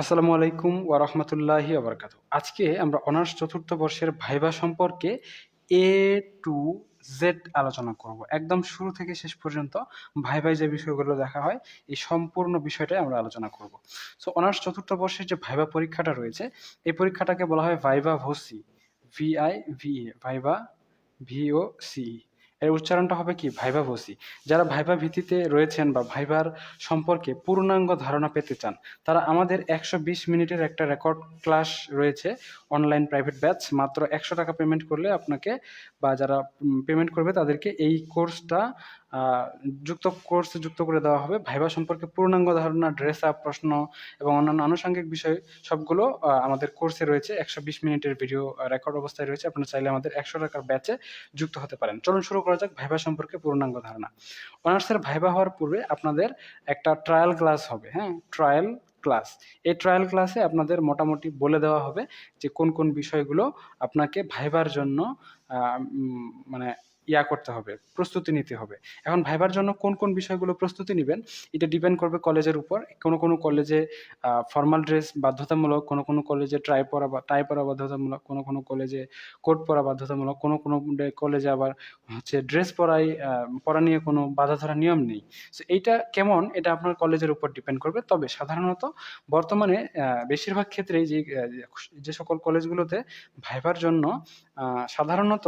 আসসালামু আলাইকুম ওয়া রাহমাতুল্লাহি ওয়া বারাকাতুহু। আজকে আমরা অনার্স চতুর্থ বর্ষের ভাইভা সম্পর্কে এ টু জেড আলোচনা করব। একদম শুরু থেকে শেষ পর্যন্ত ভাইভায় যে বিষয়গুলো দেখা হয়, এই সম্পূর্ণ বিষয়টাই আমরা আলোচনা করব। সো অনার্স চতুর্থ বর্ষের যে ভাইভা পরীক্ষাটা রয়েছে, এই পরীক্ষাটাকে বলা হয় viva voce. V I V A viva V O C E. এর উচ্চারণটা হবে কি? Viva voce. যারা ভাইভা ভিত্তিতে রয়েছেন বা ভাইভার সম্পর্কে পূর্ণাঙ্গ ধারণা পেতে চান, তারা আমাদের একশো বিশ মিনিটের একটা রেকর্ড ক্লাস রয়েছে অনলাইন প্রাইভেট ব্যাচ। মাত্র একশো টাকা পেমেন্ট করলে আপনাকে বা যারা পেমেন্ট করবে তাদেরকে এই কোর্সটা যুক্ত কোর্সে যুক্ত করে দেওয়া হবে। ভাইভা সম্পর্কে পূর্ণাঙ্গ ধারণা ড্রেস আপ প্রশ্ন এবং অন্যান্য আনুষঙ্গিক বিষয় সবগুলো আমাদের কোর্সে রয়েছে। একশো বিশ মিনিটের ভিডিও রেকর্ড অবস্থায় রয়েছে। আপনারা চাইলে আমাদের একশো টাকার ব্যাচে যুক্ত হতে পারেন। চলুন শুরু করা যাক ভাইভা সম্পর্কে পূর্ণাঙ্গ ধারণা। অনার্সের ভাইভা হওয়ার পূর্বে আপনাদের একটা ট্রায়াল ক্লাস হবে হ্যাঁ? ট্রায়াল ক্লাস এই ট্রায়াল ক্লাসে আপনাদের মোটামুটি বলে দেওয়া হবে যে কোন কোন বিষয়গুলো আপনাকে ভাইবার জন্য মানে ইয়া করতে হবে, প্রস্তুতি নিতে হবে। এখন ভাইবার জন্য কোন কোন বিষয়গুলো প্রস্তুতি নেবেন, এটা ডিপেন্ড করবে কলেজের উপর। কোনো কোনো কলেজে ফর্মাল ড্রেস বাধ্যতামূলক, কোনো কোনো কলেজে ট্রাই পরা বা টাই পরা বাধ্যতামূলক, কোনো কোনো কলেজে কোট পরা বাধ্যতামূলক, কোনো কোনো কলেজে আবার হচ্ছে ড্রেস পরাই পরা নিয়ে কোনো বাধা ধরা নিয়ম নেই। সো এইটা কেমন, এটা আপনার কলেজের উপর ডিপেন্ড করবে। তবে সাধারণত বর্তমানে বেশিরভাগ ক্ষেত্রেই যে যে সকল কলেজগুলোতে ভাইবার জন্য সাধারণত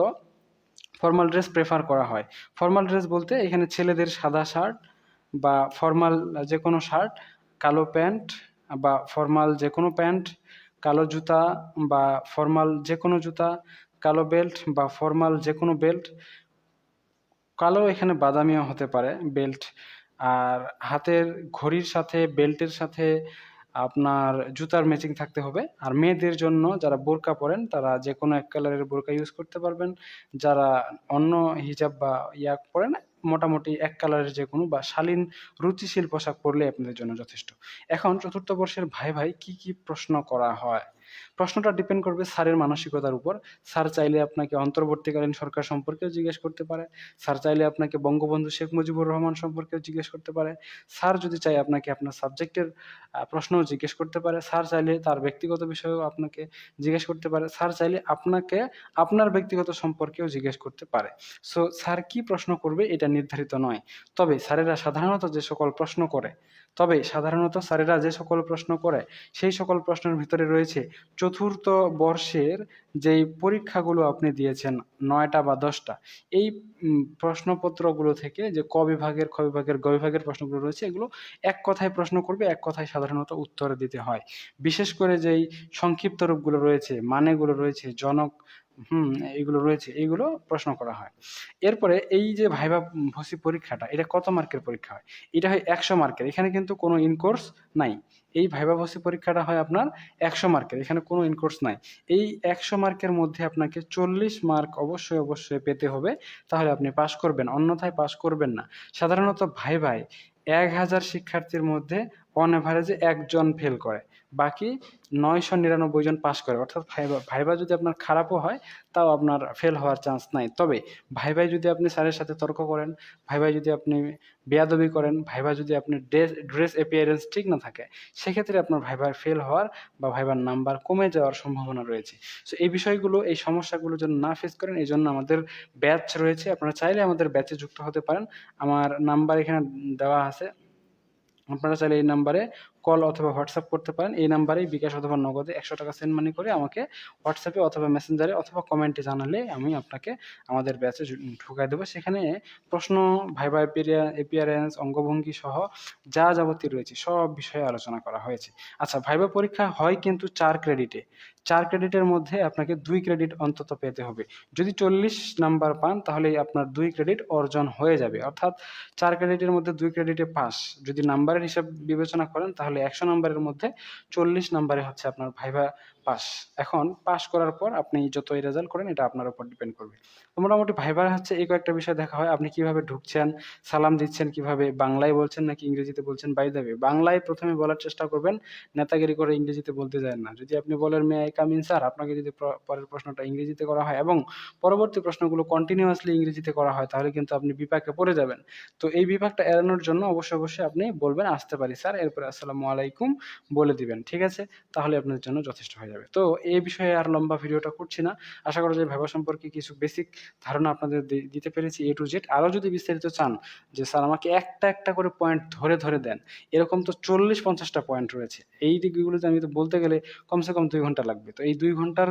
ফর্মাল ড্রেস প্রেফার করা হয়। ফর্মাল ড্রেস বলতে এখানে ছেলেদের সাদা শার্ট বা ফর্মাল যে কোনো শার্ট কালো প্যান্ট বা ফর্মাল যে কোনো প্যান্ট, কালো জুতা বা ফর্মাল যে কোনো জুতা, কালো বেল্ট বা ফর্মাল যে কোনো বেল্ট কালো এখানে বাদামিও হতে পারে বেল্ট আর হাতের ঘড়ির সাথে বেল্টের সাথে আপনার জুতার ম্যাচিং থাকতে হবে। আর মেয়েদের জন্য যারা বোরকা পরেন, তারা যে কোনো এক কালারের বোরকা ইউজ করতে পারবেন। যারা অন্য হিজাব বা ইয়া পরেন মোটামুটি এক কালারের যে কোনো বা শালীন রুচিশীল পোশাক পরলে আপনাদের জন্য যথেষ্ট। এখন চতুর্থ বর্ষের ভাই ভাই কি কি প্রশ্ন করা হয়? প্রশ্নটা ডিপেন্ড করবে স্যারের মানসিকতার উপর। স্যার চাইলে আপনাকে অন্তর্বর্তীকালীন সরকার সম্পর্কেও জিজ্ঞেস করতে পারে। স্যার চাইলে আপনাকে বঙ্গবন্ধু শেখ মুজিবুর রহমান সম্পর্কেও জিজ্ঞেস করতে পারে। স্যার যদি চাই আপনাকে আপনার সাবজেক্টের প্রশ্নও জিজ্ঞেস করতে পারে। স্যার চাইলে তার ব্যক্তিগত বিষয়েও আপনাকে জিজ্ঞেস করতে পারে। স্যার চাইলে আপনাকে আপনার ব্যক্তিগত সম্পর্কেও জিজ্ঞেস করতে পারে। সো স্যার কি প্রশ্ন করবে এটা নির্ধারিত নয়। তবে স্যারেরা সাধারণত যে সকল প্রশ্ন করে, তবে সাধারণত স্যারেরা যে সকল প্রশ্ন করে, সেই সকল প্রশ্নের ভিতরে রয়েছে চতুর্থ বর্ষের যেই পরীক্ষাগুলো আপনি দিয়েছেন, নয়টা বা দশটা, এই প্রশ্নপত্রগুলো থেকে যে ক বিভাগের, খ বিভাগের, গ বিভাগের প্রশ্নগুলো রয়েছে, এগুলো এক কথায় প্রশ্ন করবে, এক কথায় সাধারণত উত্তর দিতে হয়। বিশেষ করে যেই সংক্ষিপ্ত রূপগুলো রয়েছে, মানেগুলো রয়েছে, জনক হুম, এইগুলো রয়েছে, এইগুলো প্রশ্ন করা হয়। এরপরে এই যে ভাইবা ভসি পরীক্ষাটা, এটা কত মার্কের পরীক্ষা হয়? এটা হয় একশো মার্কের, এখানে কিন্তু কোনো ইনকোর্স নাই। এই ভাইবা ভসি পরীক্ষাটা হয় আপনার একশো মার্কের, এখানে কোনো ইনকোর্স নাই। এই একশো মার্কের মধ্যে আপনাকে চল্লিশ মার্ক অবশ্যই অবশ্যই পেতে হবে। তাহলে আপনি পাশ করবেন, অন্যথায় পাশ করবেন না। সাধারণত ভাই ভাই এক হাজার শিক্ষার্থীর মধ্যে অন অ্যাভারেজে একজন ফেল করে। বাকি নয়শো নিরানব্বই জন পাস করে। অর্থাৎ ভাইবা ভাইবা যদি আপনার খারাপও হয়, তাও আপনার ফেল হওয়ার চান্স নাই। তবে ভাই ভাই যদি আপনি স্যারের সাথে তর্ক করেন ভাই ভাই যদি আপনি বেয়াদবি করেন, ভাইবা যদি আপনি ড্রেস ড্রেস অ্যাপিয়ারেন্স ঠিক না থাকে, সেক্ষেত্রে আপনার ভাইবার ফেল হওয়ার বা ভাইবার নাম্বার কমে যাওয়ার সম্ভাবনা রয়েছে। সো এই বিষয়গুলো, এই সমস্যাগুলো যেন না ফেস করেন এই জন্য আমাদের ব্যাচ রয়েছে। আপনারা চাইলে আমাদের ব্যাচে যুক্ত হতে পারেন। আমার নাম্বার এখানে দেওয়া আছে। আপনারা চাইলে এই নাম্বারে কল অথবা হোয়াটসঅ্যাপ করতে পারেন। এই নাম্বারেই বিকাশ অথবা নগদে একশো টাকা সেন্ড মানি করে আমাকে হোয়াটসঅ্যাপে অথবা মেসেঞ্জারে অথবা কমেন্টে জানালে আমি আপনাকে আমাদের ব্যাচে ঢুকাই দেবো। সেখানে প্রশ্ন ভাইবা এপিয়ারেন্স অঙ্গভঙ্গি সহ যা যাবতীয় রয়েছে সব বিষয়ে আলোচনা করা হয়েছে। আচ্ছা ভাইবা পরীক্ষা হয় কিন্তু চার ক্রেডিটে চার ক্রেডিটের মধ্যে আপনাকে দুই ক্রেডিট অন্তত পেতে হবে। যদি চল্লিশ নাম্বার পান তাহলে আপনার দুই ক্রেডিট অর্জন হয়ে যাবে। অর্থাৎ চার ক্রেডিটের মধ্যে দুই ক্রেডিটে পাস যদি নাম্বারের হিসাব বিবেচনা করেন তাহলে একশো নম্বরের মধ্যে চল্লিশ নম্বরে হচ্ছে আপনার ভাইভা পাস এখন পাস করার পর আপনি যতই রেজাল্ট করেন, এটা আপনার উপর ডিপেন্ড করবে। তো মোটামুটি ভাইবার হচ্ছে এই কয়েকটা বিষয় দেখা হয়। আপনি কীভাবে ঢুকছেন, সালাম দিচ্ছেন, কীভাবে বাংলায় বলছেন নাকি ইংরেজিতে বলছেন? বাই দেবে বাংলায় প্রথমে বলার চেষ্টা করবেন, নেতাগিরি করে ইংরেজিতে বলতে যায় না। যদি আপনি বলেন may I come in sir আপনাকে যদি পরের প্রশ্নটা ইংরেজিতে করা হয় এবং পরবর্তী প্রশ্নগুলো কন্টিনিউয়াসলি ইংরেজিতে করা হয়, তাহলে কিন্তু আপনি বিপাকে পড়ে যাবেন। তো এই বিভাগটা এড়ানোর জন্য অবশ্যই অবশ্যই আপনি বলবেন, আসতে পারি স্যার এরপরে, আসসালামু আলাইকুম, বলে দিবেন। ঠিক আছে? তাহলে আপনার জন্য যথেষ্ট হয়ে যাবে। তো এই বিষয়ে আর লম্বা ভিডিওটা করছি না। আশা করা যায় ভাবা সম্পর্কে কিছু বেসিক ধারণা আপনাদের দিতে পেরেছি এ টু জেড আরও যদি বিস্তারিত চান, যে স্যার আমাকে একটা একটা করে পয়েন্ট ধরে ধরে দেন, এরকম তো চল্লিশ পঞ্চাশটা পয়েন্ট রয়েছে। এই দিকগুলোতে আমি তো বলতে গেলে কমসে কম দুই ঘণ্টা লাগবে। তো এই দুই ঘণ্টার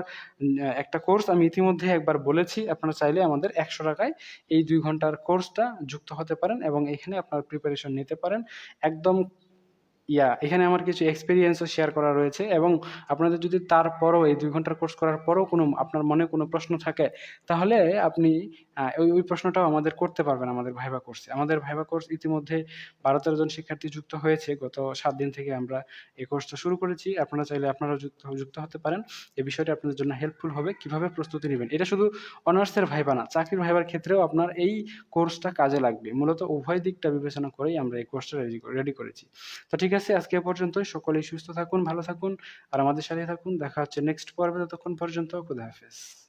একটা কোর্স আমি ইতিমধ্যে একবার বলেছি, আপনারা চাইলে আমাদের একশো টাকায় এই দুই ঘণ্টার কোর্সটা যুক্ত হতে পারেন এবং এখানে আপনার প্রিপারেশন নিতে পারেন। একদম ইয়া, এখানে আমার কিছু এক্সপিরিয়েন্সও শেয়ার করা রয়েছে এবং আপনাদের যদি তারপরও এই দুই ঘণ্টার কোর্স করার পরও কোনো, আপনার মনে কোনো প্রশ্ন থাকে, তাহলে আপনি ওই ওই প্রশ্নটাও আমাদের করতে পারবেন আমাদের ভাইবা কোর্সে আমাদের ভাইবা কোর্স ইতিমধ্যে বারো তেরো জন শিক্ষার্থী যুক্ত হয়েছে। গত সাত দিন থেকে আমরা এই কোর্সটা শুরু করেছি। আপনারা চাইলে আপনারা যুক্ত যুক্ত হতে পারেন। এই বিষয়টা আপনাদের জন্য হেল্পফুল হবে। কীভাবে প্রস্তুতি নেবেন? এটা শুধু অনার্সের ভাইবা না, চাকরির ভাইবার ক্ষেত্রেও আপনার এই কোর্সটা কাজে লাগবে। মূলত উভয় দিকটা বিবেচনা করেই আমরা এই কোর্সটা রেডি রেডি করেছি। তো ঠিক আছে আজকে পর্যন্ত সকলেই সুস্থ থাকুন, ভালো থাকুন, আর আমাদের সাথে থাকুন। দেখা হচ্ছে নেক্সট পর্বে, ততক্ষণ পর্যন্ত, খুদা হাফেজ।